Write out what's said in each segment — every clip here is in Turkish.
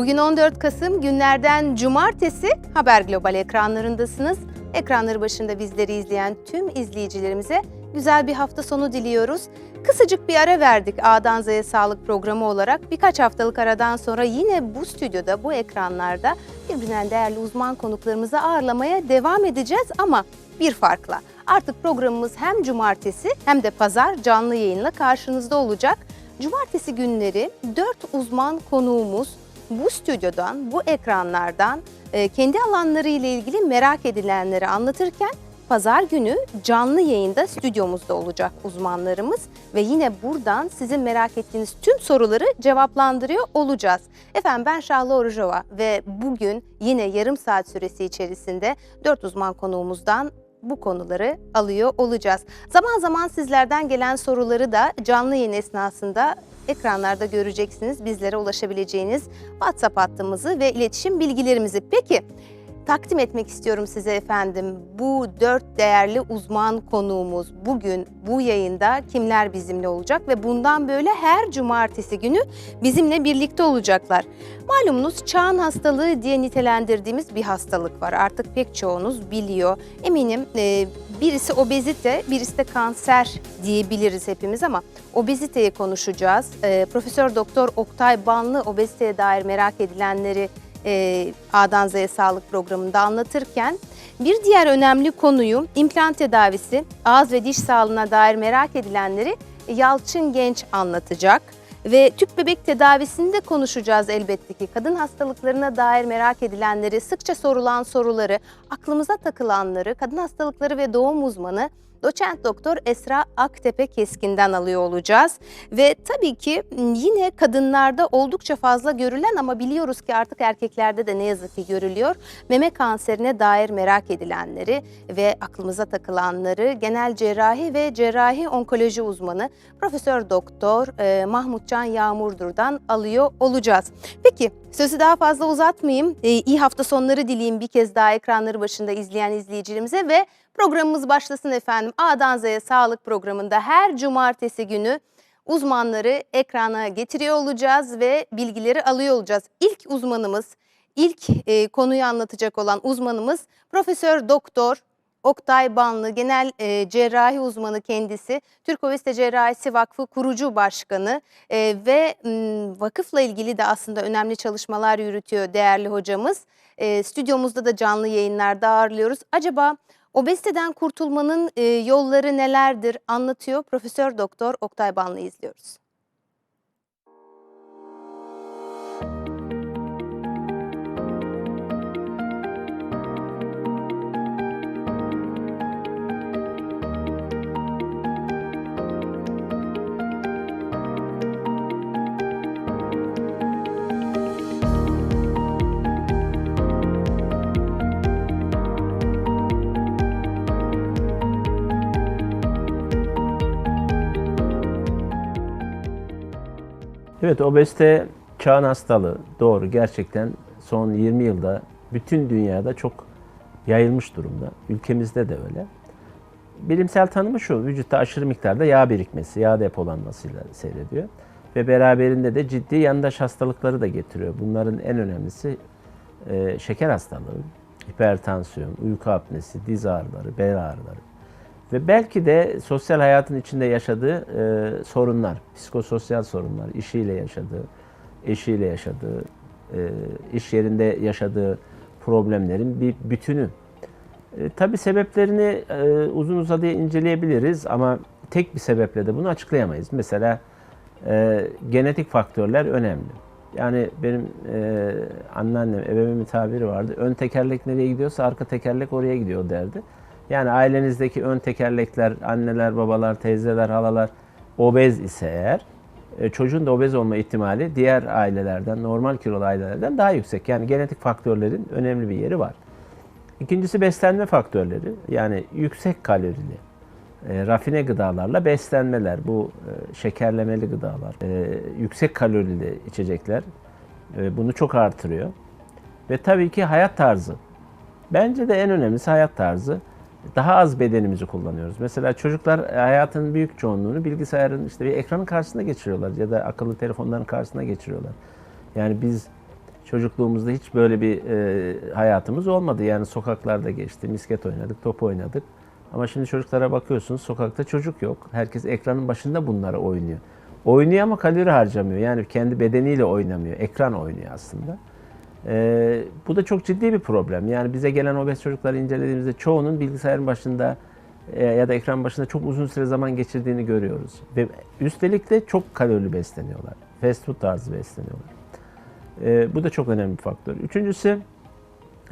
Bugün 14 Kasım günlerden cumartesi Haber Global ekranlarındasınız. Ekranları başında bizleri izleyen tüm izleyicilerimize güzel bir hafta sonu diliyoruz. Kısacık bir ara verdik A'dan Z'ye sağlık programı olarak. Birkaç haftalık aradan sonra yine bu stüdyoda, bu ekranlarda birbirinden değerli uzman konuklarımızı ağırlamaya devam edeceğiz ama bir farkla. Artık programımız hem cumartesi hem de pazar canlı yayınla karşınızda olacak. Cumartesi günleri 4 uzman konuğumuz bu stüdyodan, bu ekranlardan e, kendi alanları ile ilgili merak edilenleri anlatırken pazar günü canlı yayında stüdyomuzda olacak uzmanlarımız ve yine buradan sizin merak ettiğiniz tüm soruları cevaplandırıyor olacağız. Efendim ben Şahlı Orucova ve bugün yine yarım saat süresi içerisinde 4 uzman konuğumuzdan bu konuları alıyor olacağız. Zaman zaman sizlerden gelen soruları da canlı yayın esnasında ekranlarda göreceksiniz. Bizlere ulaşabileceğiniz WhatsApp hattımızı ve iletişim bilgilerimizi. Peki takdim etmek istiyorum size efendim. Bu dört değerli uzman konuğumuz bugün bu yayında kimler bizimle olacak ve bundan böyle her cumartesi günü bizimle birlikte olacaklar. Malumunuz çağın hastalığı diye nitelendirdiğimiz bir hastalık var. Artık pek çoğunuz biliyor. Eminim e, birisi obezite, birisi de kanser diyebiliriz hepimiz ama obeziteyi konuşacağız. E, Profesör Doktor Oktay Banlı obeziteye dair merak edilenleri e, A'dan Z'ye sağlık programında anlatırken bir diğer önemli konuyu implant tedavisi, ağız ve diş sağlığına dair merak edilenleri Yalçın Genç anlatacak. Ve tüp bebek tedavisini de konuşacağız elbette ki. Kadın hastalıklarına dair merak edilenleri, sıkça sorulan soruları, aklımıza takılanları, kadın hastalıkları ve doğum uzmanı Doçent Doktor Esra Aktepe Keskin'den alıyor olacağız. Ve tabii ki yine kadınlarda oldukça fazla görülen ama biliyoruz ki artık erkeklerde de ne yazık ki görülüyor. Meme kanserine dair merak edilenleri ve aklımıza takılanları genel cerrahi ve cerrahi onkoloji uzmanı Profesör Doktor e, Mahmutcan Yağmurdur'dan alıyor olacağız. Peki sözü daha fazla uzatmayayım. E, iyi hafta sonları dileyim bir kez daha ekranları başında izleyen izleyicilerimize ve Programımız başlasın efendim. A'dan Z'ye sağlık programında her cumartesi günü uzmanları ekrana getiriyor olacağız ve bilgileri alıyor olacağız. İlk uzmanımız, ilk e, konuyu anlatacak olan uzmanımız Profesör Doktor Oktay Banlı, genel e, cerrahi uzmanı kendisi. Türk Obezite Cerrahisi Vakfı kurucu başkanı e, ve m, vakıfla ilgili de aslında önemli çalışmalar yürütüyor değerli hocamız. E, stüdyomuzda da canlı yayınlarda ağırlıyoruz. Acaba Obeziteden kurtulmanın yolları nelerdir anlatıyor Profesör Doktor Oktay Banlı izliyoruz. Evet obezite çağın hastalığı doğru gerçekten son 20 yılda bütün dünyada çok yayılmış durumda. Ülkemizde de öyle. Bilimsel tanımı şu, vücutta aşırı miktarda yağ birikmesi, yağ depolanmasıyla seyrediyor. Ve beraberinde de ciddi yandaş hastalıkları da getiriyor. Bunların en önemlisi e, şeker hastalığı, hipertansiyon, uyku apnesi, diz ağrıları, bel ağrıları. Ve belki de sosyal hayatın içinde yaşadığı e, sorunlar, psikososyal sorunlar, işiyle yaşadığı, eşiyle yaşadığı, e, iş yerinde yaşadığı problemlerin bir bütünü. E, tabii sebeplerini e, uzun uzadıya inceleyebiliriz ama tek bir sebeple de bunu açıklayamayız. Mesela e, genetik faktörler önemli. Yani benim e, anneannem, ebevemin tabiri vardı. Ön tekerlek nereye gidiyorsa arka tekerlek oraya gidiyor derdi. Yani ailenizdeki ön tekerlekler, anneler, babalar, teyzeler, halalar obez ise eğer e, çocuğun da obez olma ihtimali diğer ailelerden, normal kilolu ailelerden daha yüksek. Yani genetik faktörlerin önemli bir yeri var. İkincisi beslenme faktörleri. Yani yüksek kalorili, e, rafine gıdalarla beslenmeler, bu e, şekerlemeli gıdalar, yüksek kalorili içecekler bunu çok artırıyor. Ve tabii ki hayat tarzı. Bence de en önemlisi hayat tarzı daha az bedenimizi kullanıyoruz. Mesela çocuklar hayatın büyük çoğunluğunu bilgisayarın işte bir ekranın karşısında geçiriyorlar ya da akıllı telefonların karşısında geçiriyorlar. Yani biz Çocukluğumuzda hiç böyle bir e, hayatımız olmadı. Yani sokaklarda geçti, misket oynadık, top oynadık. Ama şimdi çocuklara bakıyorsunuz sokakta çocuk yok. Herkes ekranın başında bunları oynuyor. Oynuyor ama kalori harcamıyor. Yani kendi bedeniyle oynamıyor. Ekran oynuyor aslında. Ee, bu da çok ciddi bir problem. Yani bize gelen obez çocukları incelediğimizde çoğunun bilgisayarın başında e, ya da ekran başında çok uzun süre zaman geçirdiğini görüyoruz. Ve üstelik de çok kalorili besleniyorlar. Fast food tarzı besleniyorlar. Ee, bu da çok önemli bir faktör. Üçüncüsü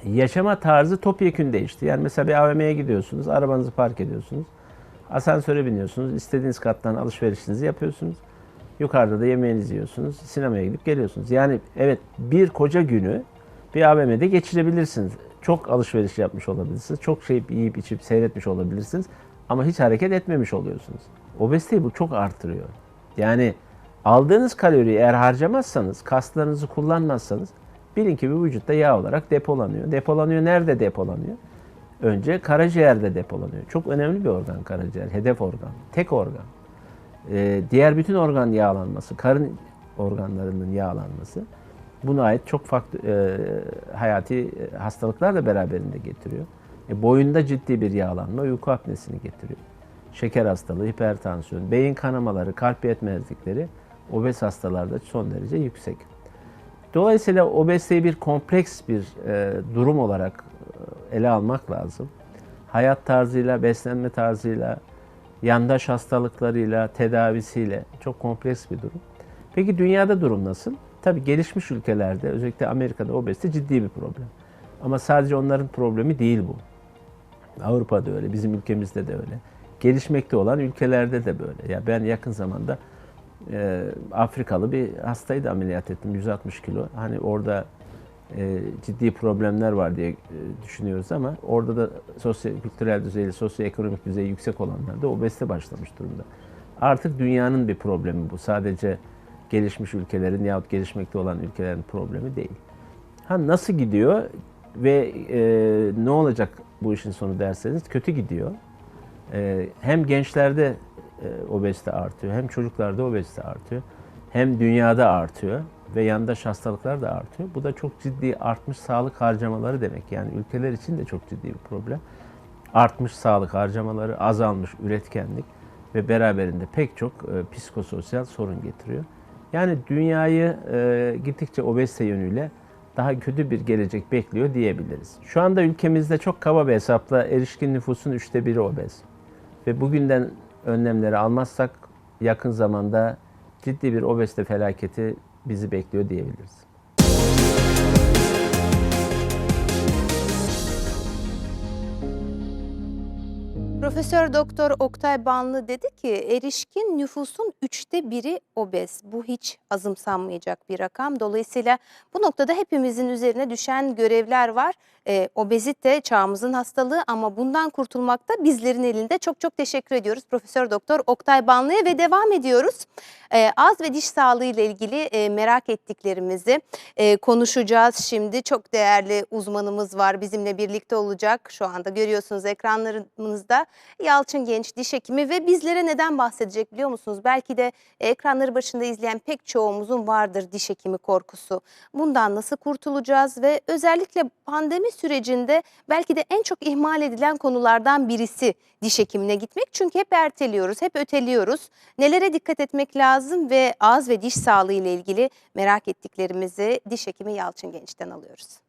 yaşama tarzı topyekün değişti. Yani mesela bir AVM'ye gidiyorsunuz, arabanızı park ediyorsunuz. Asansöre biniyorsunuz, istediğiniz kattan alışverişinizi yapıyorsunuz. Yukarıda da yemeğinizi yiyorsunuz, sinemaya gidip geliyorsunuz. Yani evet bir koca günü bir AVM'de geçirebilirsiniz. Çok alışveriş yapmış olabilirsiniz. Çok şey yiyip içip seyretmiş olabilirsiniz. Ama hiç hareket etmemiş oluyorsunuz. Obeziteyi bu çok artırıyor. Yani aldığınız kaloriyi eğer harcamazsanız, kaslarınızı kullanmazsanız bilin ki bu vücutta yağ olarak depolanıyor. Depolanıyor nerede depolanıyor? Önce karaciğerde depolanıyor. Çok önemli bir organ karaciğer, hedef organ, tek organ. Ee, diğer bütün organ yağlanması, karın organlarının yağlanması buna ait çok farklı e, hayati e, hastalıklar da beraberinde getiriyor. E, boyunda ciddi bir yağlanma uyku apnesini getiriyor. Şeker hastalığı, hipertansiyon, beyin kanamaları, kalp yetmezlikleri obez hastalarda son derece yüksek. Dolayısıyla obeziteyi bir kompleks bir e, durum olarak e, ele almak lazım. Hayat tarzıyla, beslenme tarzıyla, yandaş hastalıklarıyla, tedavisiyle çok kompleks bir durum. Peki dünyada durum nasıl? Tabii gelişmiş ülkelerde, özellikle Amerika'da obezite ciddi bir problem. Ama sadece onların problemi değil bu. Avrupa'da öyle, bizim ülkemizde de öyle. Gelişmekte olan ülkelerde de böyle. Ya ben yakın zamanda e, Afrikalı bir hastaydı ameliyat ettim 160 kilo. Hani orada e, ciddi problemler var diye e, düşünüyoruz ama orada da sosyo kültürel düzeyi, sosyoekonomik düzeyi yüksek olanlarda obezite başlamış durumda. Artık dünyanın bir problemi bu. Sadece gelişmiş ülkelerin yahut gelişmekte olan ülkelerin problemi değil. Ha nasıl gidiyor ve e, ne olacak bu işin sonu derseniz kötü gidiyor. E, hem gençlerde e, obezite artıyor, hem çocuklarda obezite artıyor, hem dünyada artıyor ve yandaş hastalıklar da artıyor. Bu da çok ciddi artmış sağlık harcamaları demek. Yani ülkeler için de çok ciddi bir problem. Artmış sağlık harcamaları, azalmış üretkenlik ve beraberinde pek çok e, psikososyal sorun getiriyor. Yani dünyayı e, gittikçe obezite yönüyle daha kötü bir gelecek bekliyor diyebiliriz. Şu anda ülkemizde çok kaba bir hesapla erişkin nüfusun üçte biri obez. Ve bugünden önlemleri almazsak yakın zamanda ciddi bir obezite felaketi bizi bekliyor diyebiliriz. Profesör Doktor Oktay Banlı dedi ki erişkin nüfusun üçte biri obez. Bu hiç azımsanmayacak bir rakam. Dolayısıyla bu noktada hepimizin üzerine düşen görevler var. Ee, obezite çağımızın hastalığı ama bundan kurtulmak da bizlerin elinde. Çok çok teşekkür ediyoruz Profesör Doktor Oktay Banlı'ya ve devam ediyoruz. Ee, ağız ve diş sağlığı ile ilgili e, merak ettiklerimizi e, konuşacağız şimdi. Çok değerli uzmanımız var bizimle birlikte olacak. Şu anda görüyorsunuz ekranlarımızda Yalçın Genç diş hekimi ve bizlere neden bahsedecek biliyor musunuz? Belki de ekranları başında izleyen pek çoğumuzun vardır diş hekimi korkusu. Bundan nasıl kurtulacağız ve özellikle pandemi sürecinde belki de en çok ihmal edilen konulardan birisi diş hekimine gitmek. Çünkü hep erteliyoruz, hep öteliyoruz. Nelere dikkat etmek lazım ve ağız ve diş sağlığı ile ilgili merak ettiklerimizi diş hekimi Yalçın Genç'ten alıyoruz.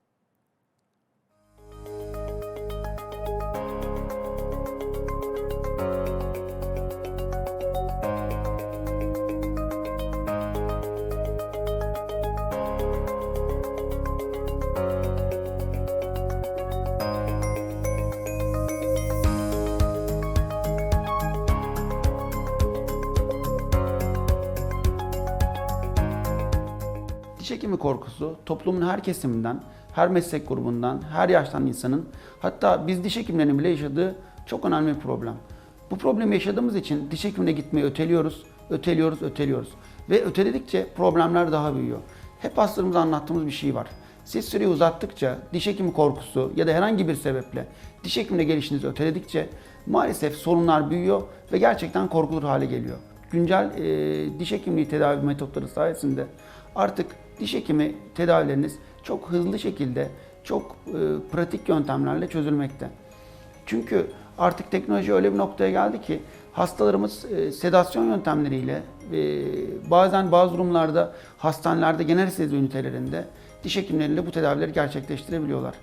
Diş hekimi korkusu toplumun her kesiminden, her meslek grubundan, her yaştan insanın hatta biz diş hekimlerinin bile yaşadığı çok önemli bir problem. Bu problemi yaşadığımız için diş hekimine gitmeyi öteliyoruz, öteliyoruz, öteliyoruz. Ve öteledikçe problemler daha büyüyor. Hep hastalarımıza anlattığımız bir şey var. Siz süreyi uzattıkça, diş hekimi korkusu ya da herhangi bir sebeple diş hekimine gelişinizi öteledikçe maalesef sorunlar büyüyor ve gerçekten korkulur hale geliyor. Güncel e, diş hekimliği tedavi metotları sayesinde artık diş hekimi tedavileriniz çok hızlı şekilde, çok e, pratik yöntemlerle çözülmekte. Çünkü artık teknoloji öyle bir noktaya geldi ki hastalarımız e, sedasyon yöntemleriyle e, bazen bazı durumlarda hastanelerde genel anestezi ünitelerinde diş hekimleriyle bu tedavileri gerçekleştirebiliyorlar.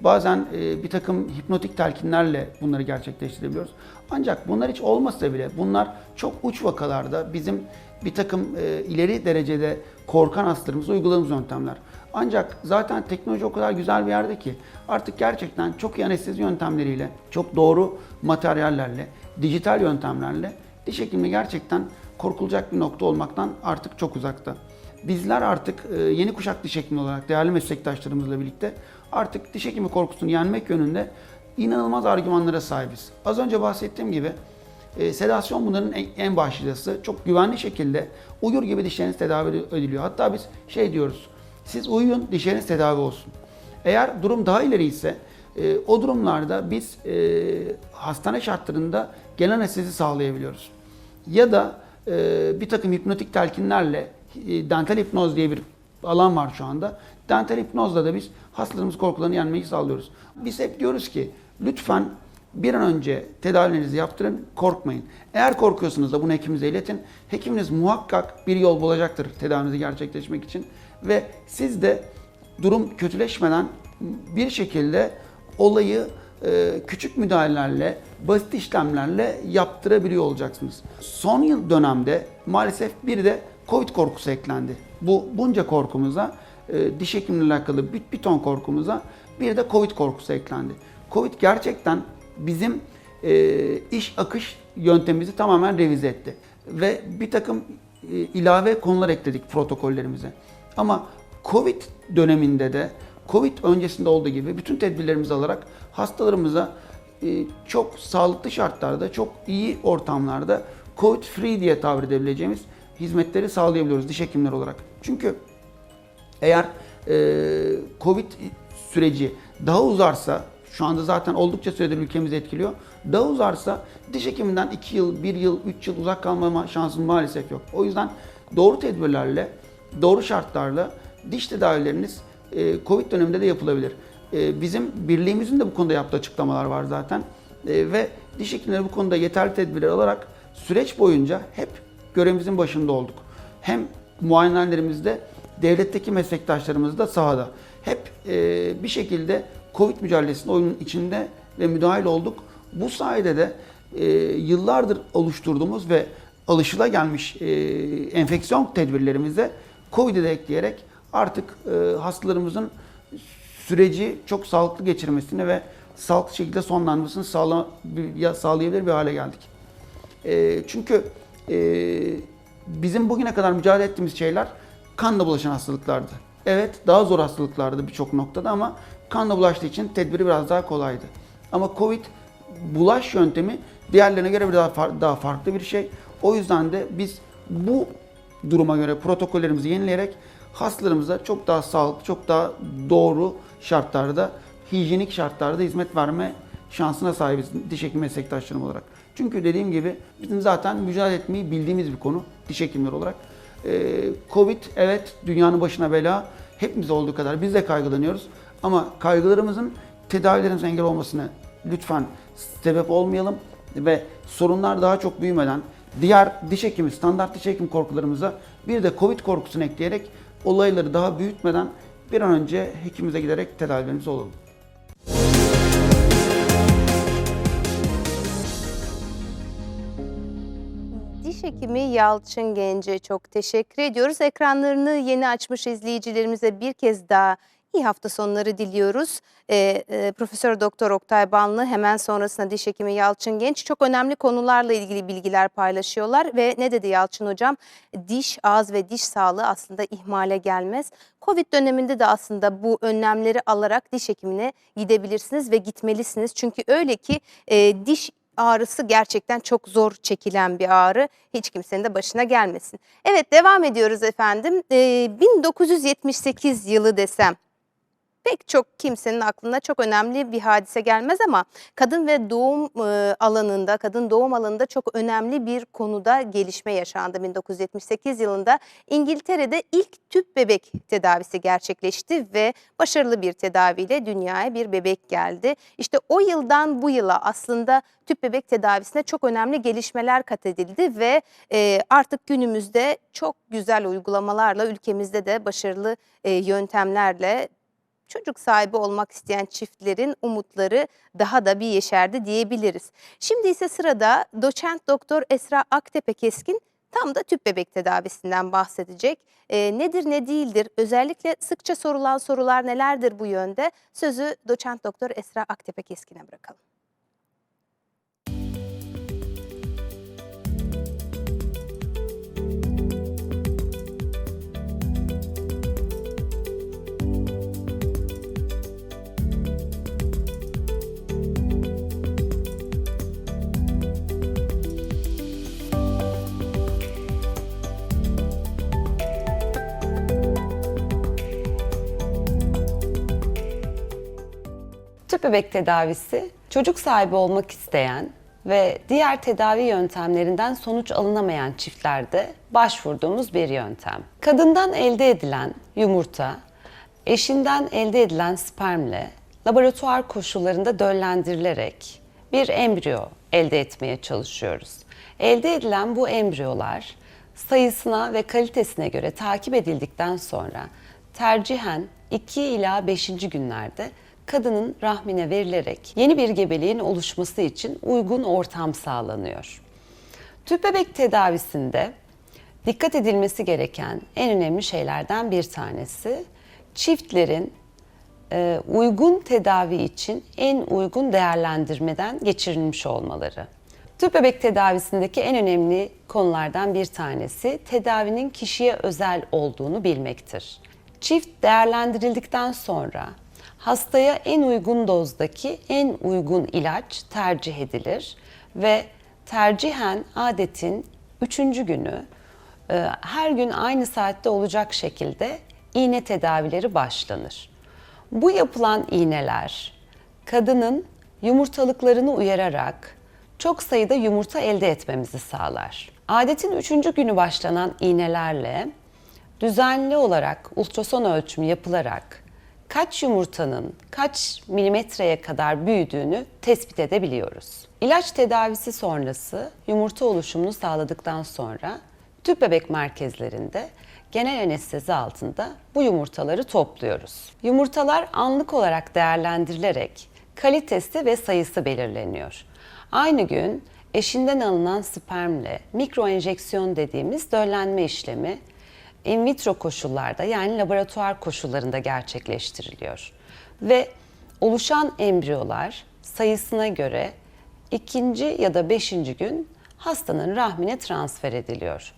Bazen e, bir takım hipnotik telkinlerle bunları gerçekleştirebiliyoruz. Ancak bunlar hiç olmasa bile bunlar çok uç vakalarda bizim bir takım e, ileri derecede korkan hastalarımıza uyguladığımız yöntemler. Ancak zaten teknoloji o kadar güzel bir yerde ki artık gerçekten çok iyi anestezi yöntemleriyle, çok doğru materyallerle, dijital yöntemlerle diş hekimliği gerçekten korkulacak bir nokta olmaktan artık çok uzakta. Bizler artık e, yeni kuşak diş hekimi olarak değerli meslektaşlarımızla birlikte artık diş hekimi korkusunu yenmek yönünde inanılmaz argümanlara sahibiz. Az önce bahsettiğim gibi e, sedasyon bunların en, en başlıcası. Çok güvenli şekilde uyur gibi dişleriniz tedavi ediliyor. Hatta biz şey diyoruz, siz uyuyun dişleriniz tedavi olsun. Eğer durum daha ileri ise e, o durumlarda biz e, hastane şartlarında genel anestezi sağlayabiliyoruz. Ya da e, bir takım hipnotik telkinlerle e, dental hipnoz diye bir alan var şu anda. Dental hipnozla da biz hastalarımız korkularını yenmeyi sağlıyoruz. Biz hep diyoruz ki lütfen bir an önce tedavilerinizi yaptırın, korkmayın. Eğer korkuyorsunuz da bunu hekiminize iletin. Hekiminiz muhakkak bir yol bulacaktır tedavinizi gerçekleştirmek için. Ve siz de durum kötüleşmeden bir şekilde olayı e, küçük müdahalelerle, basit işlemlerle yaptırabiliyor olacaksınız. Son yıl dönemde maalesef bir de Covid korkusu eklendi. Bu bunca korkumuza, e, diş hekimliğiyle alakalı bir, bir ton korkumuza bir de Covid korkusu eklendi. Covid gerçekten bizim e, iş akış yöntemimizi tamamen revize etti. Ve bir takım e, ilave konular ekledik protokollerimize. Ama Covid döneminde de Covid öncesinde olduğu gibi bütün tedbirlerimizi alarak hastalarımıza e, çok sağlıklı şartlarda, çok iyi ortamlarda Covid free diye tabir edebileceğimiz hizmetleri sağlayabiliyoruz diş hekimleri olarak. Çünkü eğer e, Covid süreci daha uzarsa, şu anda zaten oldukça süredir ülkemizi etkiliyor. Daha uzarsa diş hekiminden 2 yıl, 1 yıl, 3 yıl uzak kalmama şansın maalesef yok. O yüzden doğru tedbirlerle, doğru şartlarla diş tedavileriniz e, Covid döneminde de yapılabilir. E, bizim birliğimizin de bu konuda yaptığı açıklamalar var zaten. E, ve diş hekimleri bu konuda yeterli tedbirler alarak süreç boyunca hep görevimizin başında olduk. Hem muayenelerimizde, devletteki meslektaşlarımız da sahada. Hep bir şekilde Covid mücadelesinde oyunun içinde ve müdahil olduk. Bu sayede de e, yıllardır oluşturduğumuz ve alışılagelmiş e, enfeksiyon tedbirlerimize Covid'i de ekleyerek artık e, hastalarımızın süreci çok sağlıklı geçirmesini ve sağlıklı şekilde sonlanmasını sağla, ya- sağlayabilir bir hale geldik. E, çünkü e, bizim bugüne kadar mücadele ettiğimiz şeyler kanla bulaşan hastalıklardı. Evet daha zor hastalıklardı birçok noktada ama kanla bulaştığı için tedbiri biraz daha kolaydı. Ama Covid bulaş yöntemi diğerlerine göre bir daha, far- daha farklı bir şey. O yüzden de biz bu duruma göre protokollerimizi yenileyerek hastalarımıza çok daha sağlıklı, çok daha doğru şartlarda, hijyenik şartlarda hizmet verme şansına sahibiz diş hekimi meslektaşlarım olarak. Çünkü dediğim gibi bizim zaten mücadele etmeyi bildiğimiz bir konu diş hekimleri olarak. Ee, Covid evet dünyanın başına bela. Hepimiz olduğu kadar biz de kaygılanıyoruz. Ama kaygılarımızın tedavilerimize engel olmasını lütfen sebep olmayalım ve sorunlar daha çok büyümeden diğer diş hekimi, standart diş hekim korkularımıza bir de Covid korkusunu ekleyerek olayları daha büyütmeden bir an önce hekimimize giderek tedavilerimizi olalım. Diş hekimi Yalçın Gence'ye çok teşekkür ediyoruz. Ekranlarını yeni açmış izleyicilerimize bir kez daha iyi hafta sonları diliyoruz. Ee, e, Profesör Doktor Oktay Banlı hemen sonrasında diş hekimi Yalçın Genç çok önemli konularla ilgili bilgiler paylaşıyorlar ve ne dedi Yalçın hocam? Diş, ağız ve diş sağlığı aslında ihmale gelmez. Covid döneminde de aslında bu önlemleri alarak diş hekimine gidebilirsiniz ve gitmelisiniz. Çünkü öyle ki e, diş ağrısı gerçekten çok zor çekilen bir ağrı. Hiç kimsenin de başına gelmesin. Evet devam ediyoruz efendim. Ee, 1978 yılı desem pek çok kimsenin aklına çok önemli bir hadise gelmez ama kadın ve doğum e, alanında, kadın doğum alanında çok önemli bir konuda gelişme yaşandı. 1978 yılında İngiltere'de ilk tüp bebek tedavisi gerçekleşti ve başarılı bir tedaviyle dünyaya bir bebek geldi. İşte o yıldan bu yıla aslında tüp bebek tedavisine çok önemli gelişmeler kat edildi ve e, artık günümüzde çok güzel uygulamalarla ülkemizde de başarılı e, yöntemlerle çocuk sahibi olmak isteyen çiftlerin umutları daha da bir yeşerdi diyebiliriz. Şimdi ise sırada doçent doktor Esra Aktepe Keskin tam da tüp bebek tedavisinden bahsedecek. E, nedir ne değildir özellikle sıkça sorulan sorular nelerdir bu yönde sözü doçent doktor Esra Aktepe Keskin'e bırakalım. Bebek tedavisi çocuk sahibi olmak isteyen ve diğer tedavi yöntemlerinden sonuç alınamayan çiftlerde başvurduğumuz bir yöntem. Kadından elde edilen yumurta, eşinden elde edilen spermle laboratuvar koşullarında döllendirilerek bir embriyo elde etmeye çalışıyoruz. Elde edilen bu embriyolar sayısına ve kalitesine göre takip edildikten sonra tercihen 2 ila 5. günlerde kadının rahmine verilerek yeni bir gebeliğin oluşması için uygun ortam sağlanıyor. Tüp bebek tedavisinde dikkat edilmesi gereken en önemli şeylerden bir tanesi çiftlerin e, uygun tedavi için en uygun değerlendirmeden geçirilmiş olmaları. Tüp bebek tedavisindeki en önemli konulardan bir tanesi tedavinin kişiye özel olduğunu bilmektir. Çift değerlendirildikten sonra hastaya en uygun dozdaki en uygun ilaç tercih edilir ve tercihen adetin 3. günü e, her gün aynı saatte olacak şekilde iğne tedavileri başlanır. Bu yapılan iğneler kadının yumurtalıklarını uyararak çok sayıda yumurta elde etmemizi sağlar. Adetin 3. günü başlanan iğnelerle düzenli olarak ultrason ölçümü yapılarak kaç yumurtanın kaç milimetreye kadar büyüdüğünü tespit edebiliyoruz. İlaç tedavisi sonrası yumurta oluşumunu sağladıktan sonra tüp bebek merkezlerinde genel anestezi altında bu yumurtaları topluyoruz. Yumurtalar anlık olarak değerlendirilerek kalitesi ve sayısı belirleniyor. Aynı gün eşinden alınan spermle mikro enjeksiyon dediğimiz döllenme işlemi in vitro koşullarda yani laboratuvar koşullarında gerçekleştiriliyor. Ve oluşan embriyolar sayısına göre ikinci ya da beşinci gün hastanın rahmine transfer ediliyor.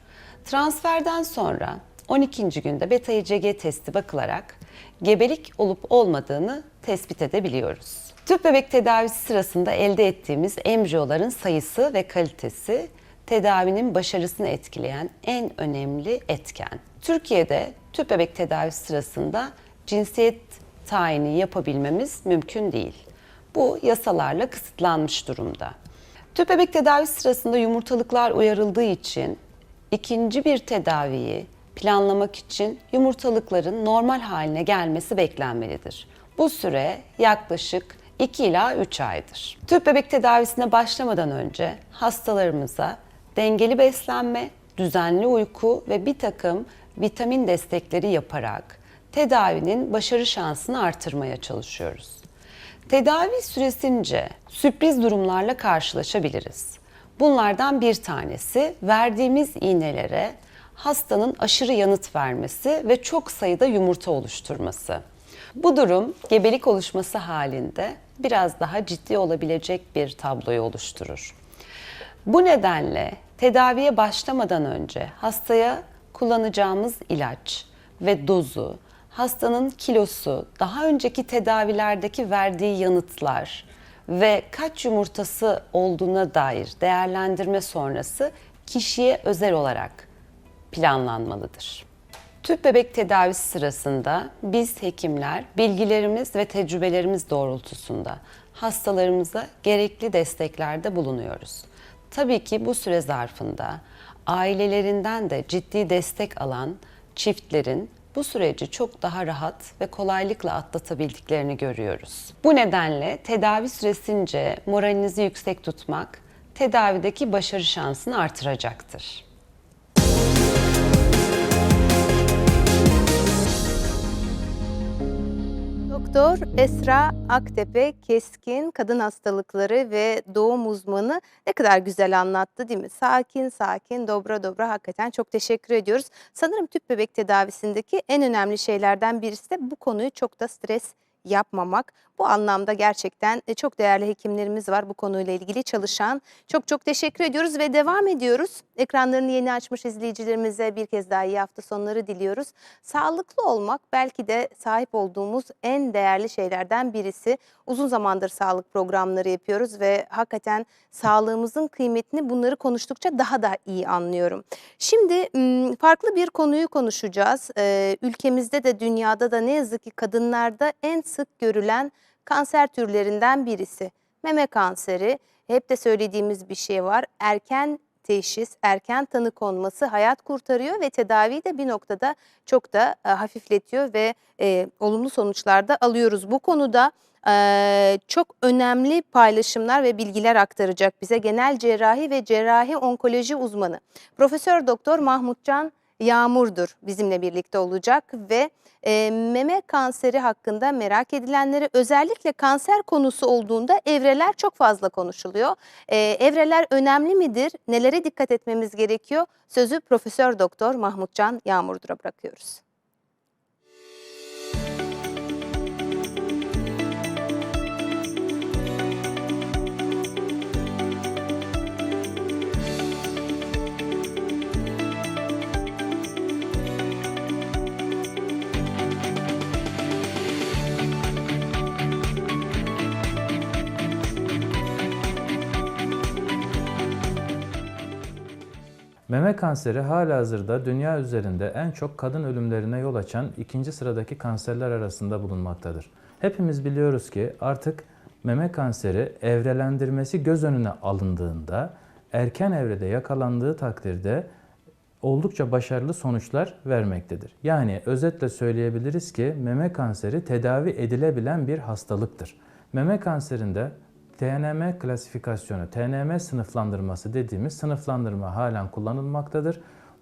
Transferden sonra 12. günde beta IgG testi bakılarak gebelik olup olmadığını tespit edebiliyoruz. Tüp bebek tedavisi sırasında elde ettiğimiz embriyoların sayısı ve kalitesi tedavinin başarısını etkileyen en önemli etken. Türkiye'de tüp bebek tedavisi sırasında cinsiyet tayini yapabilmemiz mümkün değil. Bu yasalarla kısıtlanmış durumda. Tüp bebek tedavisi sırasında yumurtalıklar uyarıldığı için ikinci bir tedaviyi planlamak için yumurtalıkların normal haline gelmesi beklenmelidir. Bu süre yaklaşık 2 ila 3 aydır. Tüp bebek tedavisine başlamadan önce hastalarımıza dengeli beslenme, düzenli uyku ve bir takım vitamin destekleri yaparak tedavinin başarı şansını artırmaya çalışıyoruz. Tedavi süresince sürpriz durumlarla karşılaşabiliriz. Bunlardan bir tanesi verdiğimiz iğnelere hastanın aşırı yanıt vermesi ve çok sayıda yumurta oluşturması. Bu durum gebelik oluşması halinde biraz daha ciddi olabilecek bir tabloyu oluşturur. Bu nedenle tedaviye başlamadan önce hastaya kullanacağımız ilaç ve dozu, hastanın kilosu, daha önceki tedavilerdeki verdiği yanıtlar ve kaç yumurtası olduğuna dair değerlendirme sonrası kişiye özel olarak planlanmalıdır. Tüp bebek tedavisi sırasında biz hekimler bilgilerimiz ve tecrübelerimiz doğrultusunda hastalarımıza gerekli desteklerde bulunuyoruz. Tabii ki bu süre zarfında ailelerinden de ciddi destek alan çiftlerin bu süreci çok daha rahat ve kolaylıkla atlatabildiklerini görüyoruz. Bu nedenle tedavi süresince moralinizi yüksek tutmak tedavideki başarı şansını artıracaktır. Doktor Esra Aktepe keskin kadın hastalıkları ve doğum uzmanı ne kadar güzel anlattı değil mi? Sakin sakin dobra dobra hakikaten çok teşekkür ediyoruz. Sanırım tüp bebek tedavisindeki en önemli şeylerden birisi de bu konuyu çok da stres yapmamak. Bu anlamda gerçekten e, çok değerli hekimlerimiz var bu konuyla ilgili çalışan. Çok çok teşekkür ediyoruz ve devam ediyoruz. Ekranlarını yeni açmış izleyicilerimize bir kez daha iyi hafta sonları diliyoruz. Sağlıklı olmak belki de sahip olduğumuz en değerli şeylerden birisi. Uzun zamandır sağlık programları yapıyoruz ve hakikaten sağlığımızın kıymetini bunları konuştukça daha da iyi anlıyorum. Şimdi farklı bir konuyu konuşacağız. Ülkemizde de dünyada da ne yazık ki kadınlarda en sık görülen kanser türlerinden birisi. Meme kanseri. Hep de söylediğimiz bir şey var. Erken teşhis, erken tanı konması hayat kurtarıyor ve tedaviyi de bir noktada çok da e, hafifletiyor ve e, olumlu sonuçlar da alıyoruz. Bu konuda e, çok önemli paylaşımlar ve bilgiler aktaracak bize genel cerrahi ve cerrahi onkoloji uzmanı Profesör Doktor Mahmutcan Yağmur'dur bizimle birlikte olacak ve e, meme kanseri hakkında merak edilenleri özellikle kanser konusu olduğunda evreler çok fazla konuşuluyor. E, evreler önemli midir? Nelere dikkat etmemiz gerekiyor? Sözü Profesör Doktor Mahmutcan Yağmur'dura bırakıyoruz. Meme kanseri halihazırda dünya üzerinde en çok kadın ölümlerine yol açan ikinci sıradaki kanserler arasında bulunmaktadır. Hepimiz biliyoruz ki artık meme kanseri evrelendirmesi göz önüne alındığında erken evrede yakalandığı takdirde oldukça başarılı sonuçlar vermektedir. Yani özetle söyleyebiliriz ki meme kanseri tedavi edilebilen bir hastalıktır. Meme kanserinde TNM klasifikasyonu, TNM sınıflandırması dediğimiz sınıflandırma halen kullanılmaktadır.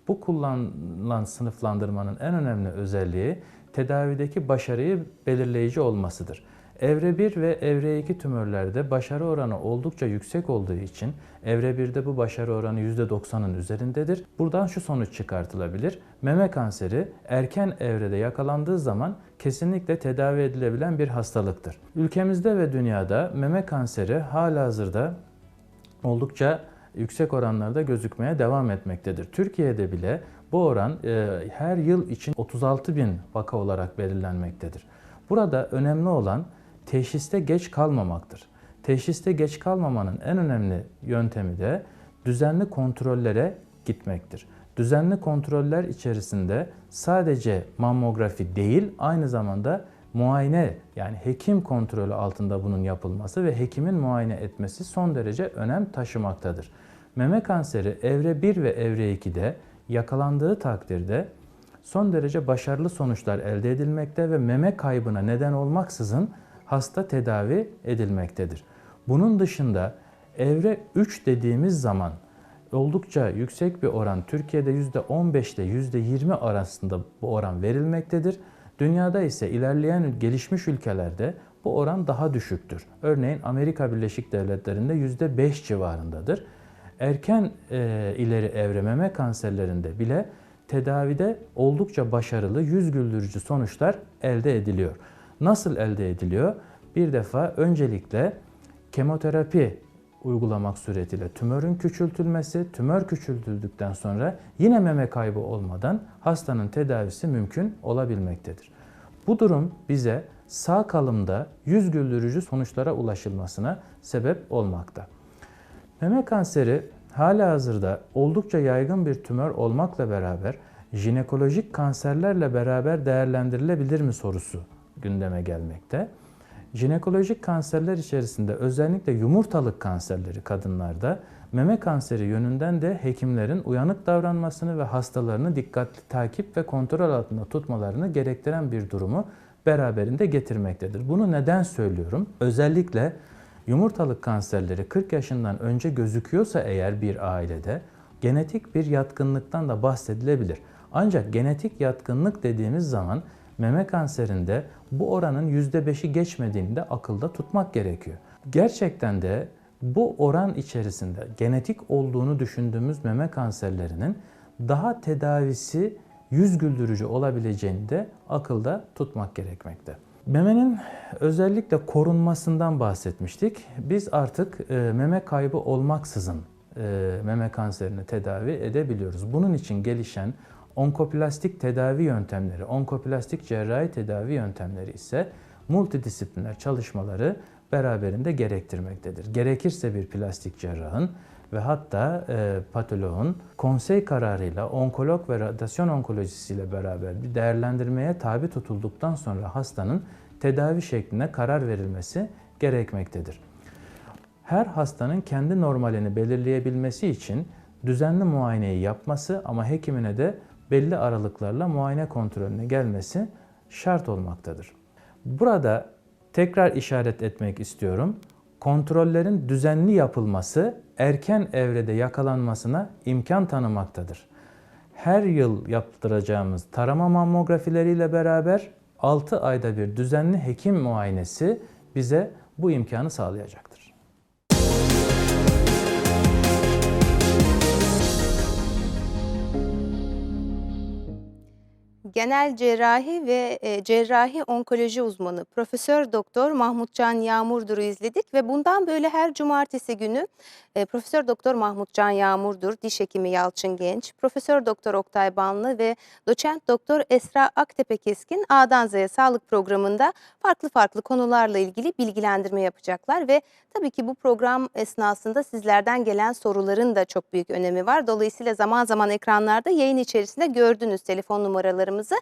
Bu kullanılan sınıflandırmanın en önemli özelliği tedavideki başarıyı belirleyici olmasıdır. Evre 1 ve evre 2 tümörlerde başarı oranı oldukça yüksek olduğu için evre 1'de bu başarı oranı %90'ın üzerindedir. Buradan şu sonuç çıkartılabilir. Meme kanseri erken evrede yakalandığı zaman kesinlikle tedavi edilebilen bir hastalıktır. Ülkemizde ve dünyada meme kanseri halihazırda oldukça yüksek oranlarda gözükmeye devam etmektedir. Türkiye'de bile bu oran e, her yıl için 36 bin vaka olarak belirlenmektedir. Burada önemli olan teşhiste geç kalmamaktır. Teşhiste geç kalmamanın en önemli yöntemi de düzenli kontrollere gitmektir. Düzenli kontroller içerisinde sadece mammografi değil aynı zamanda muayene yani hekim kontrolü altında bunun yapılması ve hekimin muayene etmesi son derece önem taşımaktadır. Meme kanseri evre 1 ve evre 2'de yakalandığı takdirde son derece başarılı sonuçlar elde edilmekte ve meme kaybına neden olmaksızın hasta tedavi edilmektedir. Bunun dışında evre 3 dediğimiz zaman oldukça yüksek bir oran Türkiye'de %15 ile %20 arasında bu oran verilmektedir. Dünyada ise ilerleyen gelişmiş ülkelerde bu oran daha düşüktür. Örneğin Amerika Birleşik Devletleri'nde %5 civarındadır. Erken e, ileri evre meme kanserlerinde bile tedavide oldukça başarılı, yüz güldürücü sonuçlar elde ediliyor. Nasıl elde ediliyor? Bir defa öncelikle kemoterapi uygulamak suretiyle tümörün küçültülmesi, tümör küçültüldükten sonra yine meme kaybı olmadan hastanın tedavisi mümkün olabilmektedir. Bu durum bize sağ kalımda yüz güldürücü sonuçlara ulaşılmasına sebep olmakta. Meme kanseri hala hazırda oldukça yaygın bir tümör olmakla beraber jinekolojik kanserlerle beraber değerlendirilebilir mi sorusu gündeme gelmekte. Jinekolojik kanserler içerisinde özellikle yumurtalık kanserleri kadınlarda meme kanseri yönünden de hekimlerin uyanık davranmasını ve hastalarını dikkatli takip ve kontrol altında tutmalarını gerektiren bir durumu beraberinde getirmektedir. Bunu neden söylüyorum? Özellikle yumurtalık kanserleri 40 yaşından önce gözüküyorsa eğer bir ailede genetik bir yatkınlıktan da bahsedilebilir. Ancak genetik yatkınlık dediğimiz zaman meme kanserinde bu oranın %5'i geçmediğini de akılda tutmak gerekiyor. Gerçekten de bu oran içerisinde genetik olduğunu düşündüğümüz meme kanserlerinin daha tedavisi yüz güldürücü olabileceğini de akılda tutmak gerekmekte. Memenin özellikle korunmasından bahsetmiştik. Biz artık e, meme kaybı olmaksızın e, meme kanserini tedavi edebiliyoruz. Bunun için gelişen onkoplastik tedavi yöntemleri, onkoplastik cerrahi tedavi yöntemleri ise multidisipliner çalışmaları beraberinde gerektirmektedir. Gerekirse bir plastik cerrahın ve hatta e, patoloğun konsey kararıyla onkolog ve radyasyon onkolojisiyle beraber bir değerlendirmeye tabi tutulduktan sonra hastanın tedavi şekline karar verilmesi gerekmektedir. Her hastanın kendi normalini belirleyebilmesi için düzenli muayeneyi yapması ama hekimine de belli aralıklarla muayene kontrolüne gelmesi şart olmaktadır. Burada tekrar işaret etmek istiyorum. Kontrollerin düzenli yapılması erken evrede yakalanmasına imkan tanımaktadır. Her yıl yaptıracağımız tarama mammografileriyle beraber 6 ayda bir düzenli hekim muayenesi bize bu imkanı sağlayacaktır. Genel cerrahi ve e, cerrahi onkoloji uzmanı Profesör Doktor Mahmutcan Yağmurdur'u izledik ve bundan böyle her cumartesi günü e, Profesör Doktor Mahmutcan Yağmurdur, diş hekimi Yalçın Genç, Profesör Doktor Oktay Banlı ve Doçent Doktor Esra Aktepe Keskin A'dan Z'ye sağlık programında farklı farklı konularla ilgili bilgilendirme yapacaklar ve tabii ki bu program esnasında sizlerden gelen soruların da çok büyük önemi var. Dolayısıyla zaman zaman ekranlarda yayın içerisinde gördünüz telefon numaralarımızı.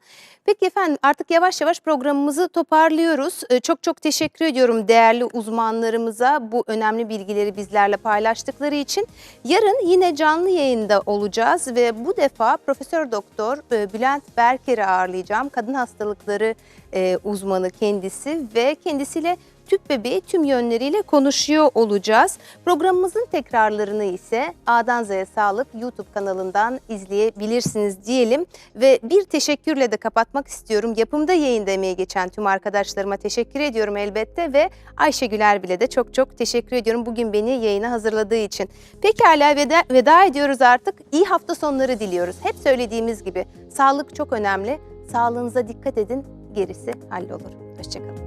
Peki efendim artık yavaş yavaş programımızı toparlıyoruz. Ee, Çok çok teşekkür ediyorum değerli uzmanlarımıza bu önemli bilgileri bizlerle paylaştıkları için. Yarın yine canlı yayında olacağız ve bu defa Profesör Doktor e, Bülent Berker'i ağırlayacağım. Kadın hastalıkları e, uzmanı kendisi ve kendisiyle tüp bebeği tüm yönleriyle konuşuyor olacağız. Programımızın tekrarlarını ise A'dan Z'ye Sağlık YouTube kanalından izleyebilirsiniz diyelim. Ve bir teşekkürle de kapatmak istiyorum. Yapımda yayında emeği geçen tüm arkadaşlarıma teşekkür ediyorum elbette ve Ayşegül Erbil'e de çok çok teşekkür ediyorum bugün beni yayına hazırladığı için. Pekala veda, veda ediyoruz artık. İyi hafta sonları diliyoruz. Hep söylediğimiz gibi sağlık çok önemli. Sağlığınıza dikkat edin, gerisi hallolur.